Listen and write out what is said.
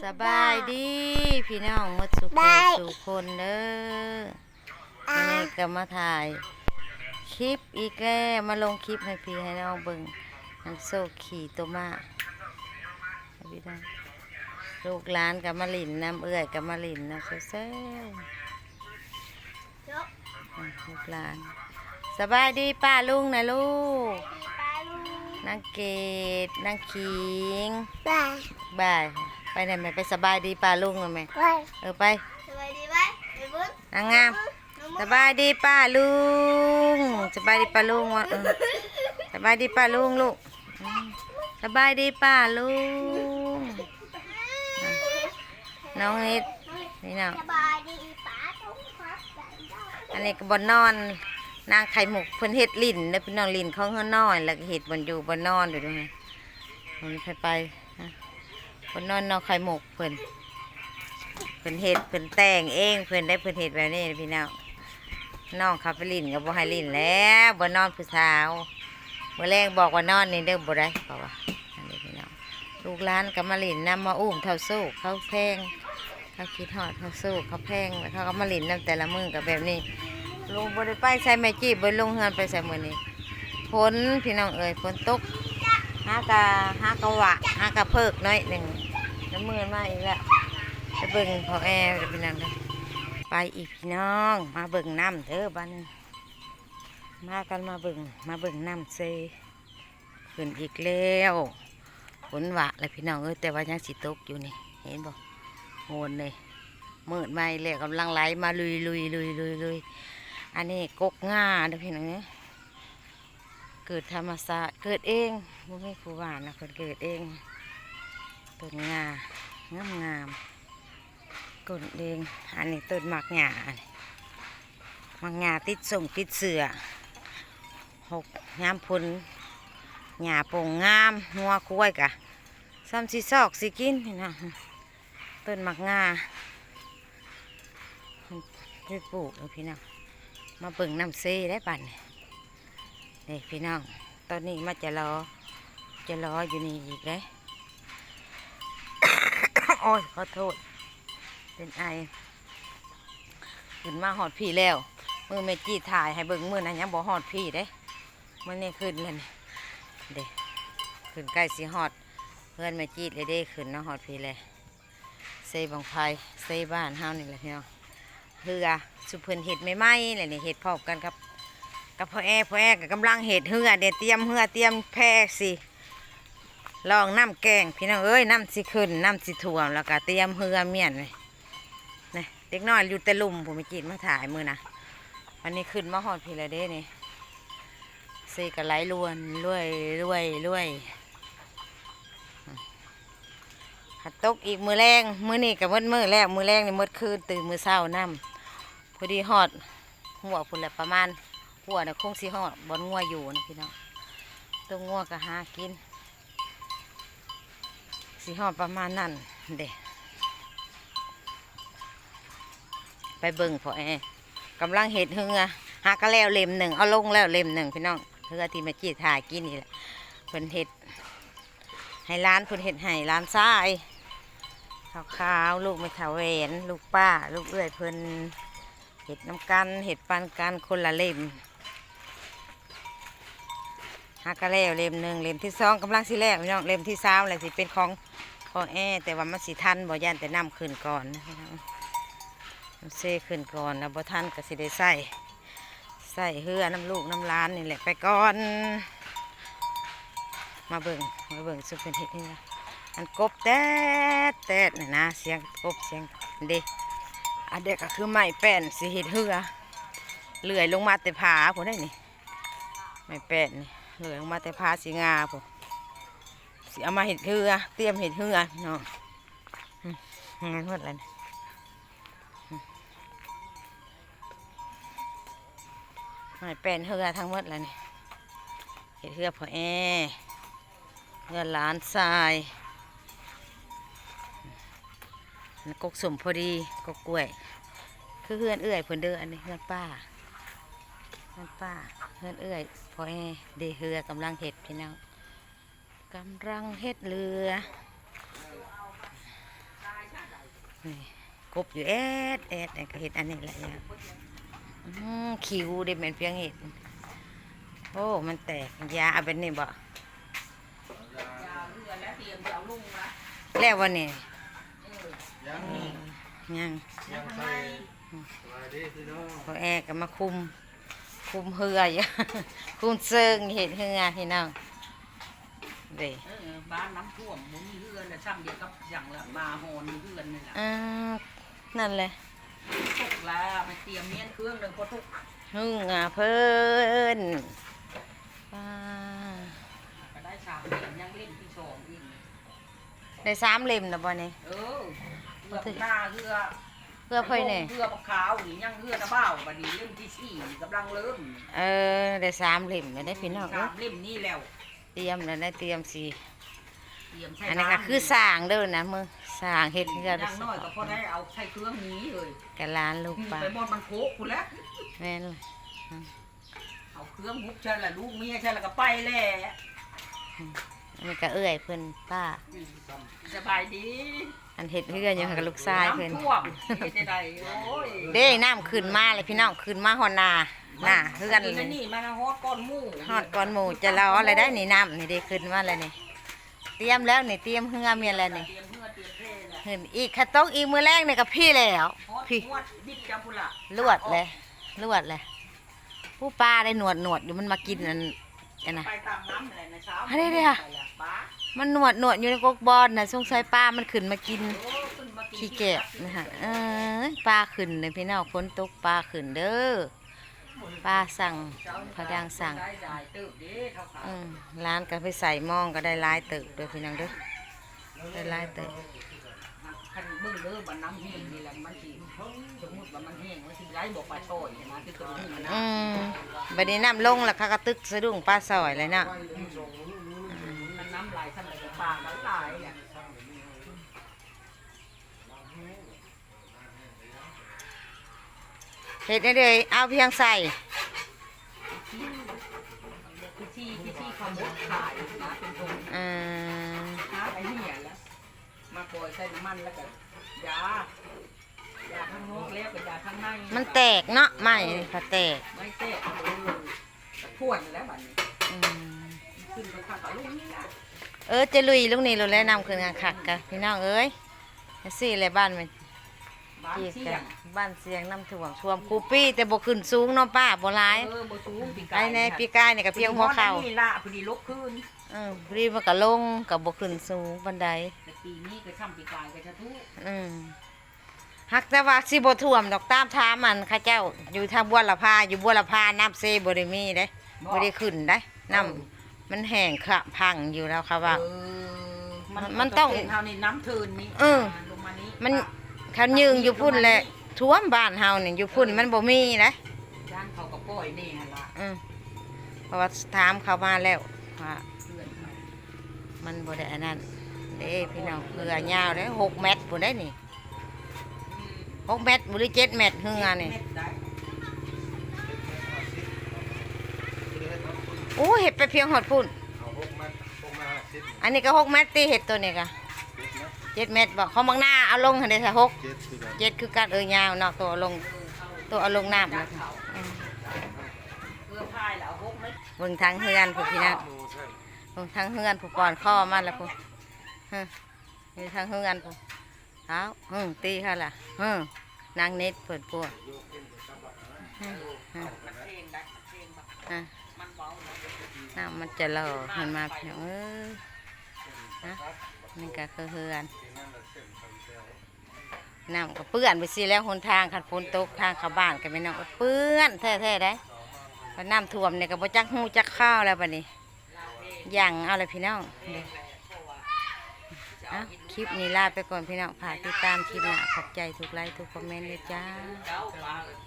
สบายดีพี่น้องหมดสุขบายสุขคนเด้ออ่าวันนี้ก็มาถ่าย คลิปอีกแล้วมาลงคลิปให้พี่ให้น้องเบิ่งน้ำโซขี่ตัวมาเอาพี่น้องลูกหลานกับมาลินน้ำเอื้อยกับมาลินน้ำเซลลูกหลาน สบายดีป้าลุงนะลูกนางเกดนางขิงบายบาย ไปไหนไหมไปสบายดีป้าลุงเลยไหมบายเออไปสบายดีไหมไอ้บุญนางงามสบายดีป้าลุงสบายดีป้าลุงวะเออสบายดีป้าลุงลูกอืมสบายดีป้าลุงอะน้องนิดนี่น้องสบายดีป้าต้องพักได้อันนี้ก็บนนอนนางไข่หมกเพิ่นเฮ็ดลิ้นแล้วพี่น้องลิ้นเขาเฮือนอนแล้วก็เฮ็ดบนอยู่บนนอนอยู่ด้วยไงมันไปไป ฮะบนนอนนอนไข่หมกเพิ่นเพิ่นเฮ็ดเพิ่นแต่งเองเพิ่นได้เพิ่นเฮ็ดแบบนี้พี่น้องน้องเขับไปลิ้นก็บ่ให้ลิ้นแล้วบนนอนผู้สาวเมื่อแรงบอกว่านอนนี่เด้อบ่ได้เพราะว่าอันนี้พี่น้องลูกหลานก็มาลิ้นนำมาอุ้มเท่าสู้เขาแพงเขาคิดฮอดเขาสู้เขาแพงแล้วเขาก็มาลิ้นนำแต่ละมือกับแบบนี้ลุงบริไปใส่แม่จีบบนลงเฮือนไปใส่มือนี้ฝนพี่น้องเอ๋ยฝนตก หากะหากะวะหากะเพิกน้อยหนึ่งน้ำมือมาอีกแล้วไปเบิ่งพอแอร์จะเป็นยังไงไปอีกพี่น้อง มาเบิ่งน้ำเด้อบ้านมากันมาเบิ่งมาเบิ่งน้ำเซขึ้นอีกแล้วฝนหวะเลยพี่น้องเอ้ยแต่ว่ายังสิตกอยู่นี่เห็นบ่โหนเลยมืดมาอีกแล้วกำลังไหลมาลุยลุยลุยลุยลุยอันนี้กกง่าเด้อพี่น้องเนี่ย กิดธรรมศาสตร์เกิดเองบ่มีครูบานะคนเกิดเองต้นงางามงามๆต้นเองอันนี้ต้นหมากหญ้าอันนี้หมากหญ้าติดส่งติดเสือหกงามพุนหญ้าโป่งงามหัวคุ้ยกะซ้ำสีซอกสีกินพี่น้องต้นหมากหญ้าที่ปลูกเลยพี่น้องมาเบิ่งน้ำซีได้ปั่น นี่พี่น้อง ตอนนี้มาจะรอ จะรออยู่นี่อีกเลยโอ้ยขอโทษ เป็นไอขึ้นมาหอดพี่แล้ว มือเมจี้ถ่ายให้เบิ่งมือนะยังบ่หอดพี่เด้มื่อนี้ขึ้นเลยเด้ขึ้นใกล้สีหอด เพื่อนเมจี้เลยเด้ขึ้นนะหอดพี่เลยเซบังไพเซบ้านเฮานี่แหละพี่น้องเฮือสุเพิ่นเห็ดไม่ไหมเลยนี่เห็ดพร้อมกันครับ กับพ่อแอพ่อแอกับกำลังเห็ดเฮือเดี๋ยวเตรียมเฮือเตรียมแพร่สิลองน้ำแกงพี่น้องเอ้ยน้ำสิขึ้นน้ำสิท่วมแล้วก็เตรียมเฮือเมียนเลยนี่เด็กน้อยอยู่แต่ลุ่มผมไปกินมาถ่ายมือนะอันนี้ขึ้นมาหอดพี่ละเด้นี่เซกะไหลลวนรวยรวยรวยหัดตกอีกมือแรงมือนี่กับมืดมือแรกมือแรงนี่มืดคืนตื่นมือเช้าน้ำพอดีหอดหัวพุ่นแหละประมาณ หัวน่ะคงสิหอดบอนงัวอยู่นะพี่น้องตัวงัวก็หากินสิหอดประมาณนั่นเด็ไปเบิ่งพอแอกำลังเห็ดเหือหากระแล้วเล่มหนึ่งเอาลงแล้วเล่มหนึ่งพี่น้องเหือที่มาจีถ่ายกินนี่แหละเพิ่นเห็ดให้ร้านเพิ่นเห็ดให้ร้านซ้ายขาวๆลูกไม่ถาแหวนลูกป้า ลูกเอื้อยเพิ่นเห็ดน้ำกันเห็ดปันกันคนละเล่ม หากระแล้วเล่มหนึ่งเล่มที่สองกำลังสิแรกพี่น้องเล่มที่สามเลยสิเป็นของของแอแต่ว่ามันสิทันบ่ยันแต่น้ำขึ้นก่อนนะพี่น้องเซขึ้นก่อนนะบ่ทันก็สิได้ใส่ใส่เหือน้ำลูกน้ำร้านนี่แหละไปก่อน มาเบิ่งมาเบิ่งสุดเป็นเห็ดนี่นะอันกบแต๊ดแต๊ดนี่นะเสียงกบเสียงเด็อันเด็กก็คือไม้แป้นสิเห็ดเหือเลื่อยลงมาแต่ผาผมได้นี่ไม้แป้นนี่ เลื่อยลงมาแต่ผาสีงาผมสิเอามาเห็ดเหือเตรียมเห็ดเหือเนาะงานหมดแล้วนี่อืมไม้แป้นเหือทั้งหมดแล้วนี่เห็ดเหือพอแอเหือหลานทรายกกสมพอดีกกกล้วย คือเฮือนเอื้อยเพิ่อนเด้ออันนี้เฮือนป้า เฮือนป้าเฮือนเอื้อยพอแอเดเฮือกำลังเห็ดพี่น้องกำลังเห็ดเรือนี่กบอยู่แอดแอดแต่ก็เห็ดอันนี้แหละอย่างอืมคิวเด็เหมือนเพียงเห็ดโอ้มันแตกยาเอาเป็นนี่บ่ยาเรือและเตรียมจะเอาลุงละแล้ววันนี้เออยังยังยังใส่สวัสดีพี่น้องพอแอร์ก็มาคุม คุมเหืออยู่คุมเซิงเห็ดเหือพี่น้องเด้เออบ้านน้ำท่วมหมุนเรือนและซ้ำเดียวกับอย่างละมาหอนเรือนนี่แหละอ่านั่นแหละตกแล้วมาเตรียมเมียนเครื่องหนึ่งพอทุกหึ่งอะเพิ่นอ่าก็ได้สามเหรียญยังเล่นที่สองอีกได้สามเล่มนะบ่นี่เออเรือหน้าเรือ เพื่อเพิ่นนี่เรือปลาขาวหรือยังเรือตะเบ้าบัดนี้เล่นที่สี่กำลังเริ่มเออได้สามเล่มแล้วได้พี่น้องเอ้สายมเล่มนี่แล้วเตรียมแล้วได้เตรียมสีเตรียมใช้อันนี้ก็คือสร้างเด้อนะมือสร้างเฮ็ดเฮืออนย่างน้อยก็พอได้เอาใช้เครื่องนี้เลยกะลานลูกปลาไปหมดมันโคกคุณแล้ว แม่นเลยเอาเครื่องมุกใช่ละลูกเมียใช่ละก็ไปแหละอันนี้ก็เอื้อยเพิ่นป้าสบายดี อันเฮ็ดเฮือนอยู่กับลูกชายเพิ่นน้ำท่วมเฮ็ดได้โอ้ยเด้น้ำขึ้นมาเลยพี่น้องขึ้นมาฮอดนาหน้าเฮือนนี่เลยนี่มาฮอดก้อนหมูฮอดก่อนหมู่จะรออะไรได้นี่น้ำนี่ได้ขึ้นมาแล้วนี่เตรียมแล้วนี่เตรียมเฮือเมียนแล้วนี่เตรียมเพื่อเตรียมเท่แหละเห็นอีกขะตกอีกมือแรกนี่กับพี่แล้วฮอดพี่งวดบิดจับพุ่นละลวดเลยลวดเลยผู้ปลาได้หนวดหนวดอยู่มันมากินอันอันน่ะไปตามน้ำอะไรนะเช้าอันนี้ดิค่ะไปละป้า มันหนวดหนวดอยู่ในกกบอลน่ะสงสัยปลามันขึ้นมากินขึ้นมากินขี้แกะนะฮะเอ้ยปลาขึ้นเลยพี่น้องฝนตกปลาขึ้นเด้อปลาสั่งพะดังสั่งได้ได้เติบเด้เท่าขาอืมร้านก็ไปใส่หมองก็ได้ลายเติบด้วยพี่น้องเด้อได้ลายติบคันเบิ่งเด้อบันน้ำแห้งนี่แหละมันสิสมมุติว่ามันแห้งมันสิไหลบอกปลาชอยนะที่ตัวนี้นะอืมบัดนี้น้ำลงแล้วเขาก็ตึกสะดุ้งปลาซอยเลยเนาะ นน้ำไหลทำอะไรปลาไหลายเนี่ยเห็ดได้เลยเอาเพียงใส่ที่ที่ที่ที่เขาหมดขายนะเป็นตรงอืมน้ำไอ้เหี้ยแล้วมาปล่อยใส่น้ำมันแล้วก็ยายาข้างนอกแล้วก็ยาข้างในมันแตกเนาะไม่นี่ค่ะแตกไม่เตะเออพ่วนแล้วบัดนี้อืม ขึ้นไปข้างกับลูกนี่นะเออจะลุยลูกนี้เราแนะนำคืนงานขักกะพี่น้องเอ้ยจังสี่เลยบ้านมันบ้านจีกเสี่ยะงบ้านเสียงน้ำท่วมท่วมคูปี้แต่บ่ขึ้นสูงเนาะป้าบ่หลายเออบ่สูงปีไอ้ในปีกายนี่ก็เพียงหัวเข่านี่ละพอดีลบขึ้นเออพอดีมันก็ลงก็บ่ขึ้นสูงบันไดแต่ปีนี้ก็ช่ำปีกายก็จะทุกอืมหักแต่ว่าสิบ่ท่วมดอกตามทามมันเข้าเจ้าอยู่ทางบัวละพาอยู่บัวละพาน้ำเซบ่ได้มีเด้บ่ได้ขึ้นได้น้ำ มันแห้งขะพังอยู่แล้วค่ะว่า เออมันต้องเท่านี้น้ำทืนนี่เออลงมานี้มันคันยืงอยู่พุ่นแหละท่วมบ้านเฮานี่อยู่พุ่นมันบ่มีนะย่านเขาก็ปล่อยนี่หั่นล่ะอืมเพราะว่าถามเขามาแล้วว่าเพื่อนไปมันบ่ได้อันนั้นเด้พี่น้องเรือยาวได้หกเมตรบ่ได้นี่หกเมตรบ่หรือเจ็ดเมตรเฮือนี่เม็ดได้ โอ้เห็ดไปเพียงหอดพุ่น เอาพวกมันพวกมาสิบอันนี้ก็หกเมตรตีเห็ดตัวนี้ก็เจ็ดนะเจ็ดเมตรบอกเขาบางหน้าเอาลงหันได้ถ้าหกเจ็ดคือกันเจ็ดคือการเออยาวเนาะตัวเอาลงตัวเอาลงน้ำย่านะนเขาอืมเพื่อพายแล้วเอาหกเม็ดเบิ่งทางเฮือนพวกพี่น้อง ดูใช่เบิ่งทางเฮือนผู้ก่อนข้อมันละพวกฮะนี่ทางเฮือนพวกเท้าฮึ่งตีเขาล่ะฮึ่งนางเน็ตเปิดพวกฮึ่มฮึ่มมันเพลงได้มันเพลงแบบฮะมั น้ำมันจะหล่อเห็นมาเพี่น้องเอ้ยนะนี่ก็คือเฮือนน้ำก็เปื้อนไปสิแล้วหนทางขัดฝนตกทางเข้าบ้านก็ไม่น้องเปื้อนแท้ๆได้พอน้ำท่วมเนี่ยก็บ่จักหูจักข้าวแล้วบัดนี้ย่างเอาเลยพี่น้องเด้ออะคลิปนี้ลาไปก่อนพี่น้องฝากติดตามคลิปหน้าขอบใจทุกไลค์ทุกคอมเมนต์เลยจ้าเจ้า